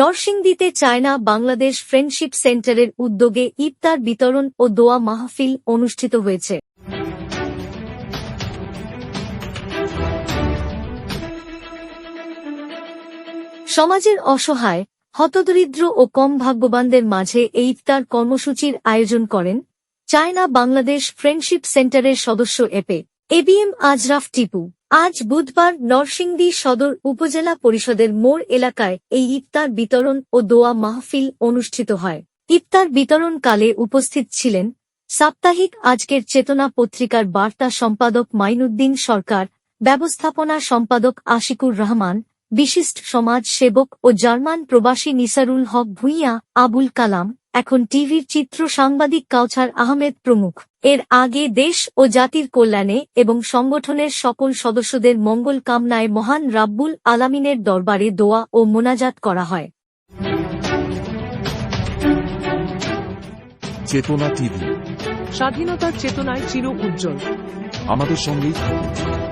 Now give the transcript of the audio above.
নরসিংদীতে China Bangladesh friendship সেন্টারের উদ্যোগে ইফতার বিতরণ ও দোয়া মাহফিল অনুষ্ঠিত হয়েছে। সমাজের অসহায়, হতদরিদ্র ও কম ভাগ্যবানদের মাঝে এই ইফতার কর্মসূচির আয়োজন করেন চায়না বাংলাদেশ ফ্রেন্ডশিপ সেন্টারের সদস্য এপে, এবিএম আজরাফ টিপু। আজ বুধবার নরসিংদী সদর উপজেলা পরিষদের মোড় এলাকায় এই ইফতার বিতরণ ও দোয়া মাহফিল অনুষ্ঠিত হয়। ইফতার বিতরণ কালে উপস্থিত ছিলেন সাপ্তাহিক আজকের চেতনা পত্রিকার বার্তা সম্পাদক মাইনুদ্দিন সরকার, ব্যবস্থাপনা সম্পাদক আশিকুর রহমান বিশিষ্ট সমাজ সেবক ও জার্মান প্রবাসী নিসারুল হক ভুঁইয়া আবুল কালাম এখন টিভির চিত্র সাংবাদিক কাউছার আহমেদ প্রমুখ। এর আগে দেশ ও জাতির কল্যাণে এবং সংগঠনের সকল সদস্যদের মঙ্গল কামনায় মহান রাব্বুল আলামিনের দরবারে দোয়া ও মোনাজাত করা হয়। চেতনা টিভি। স্বাধীনতার চেতনায় চির উজ্জ্বল। আমাদের সঙ্গেই থাকুন।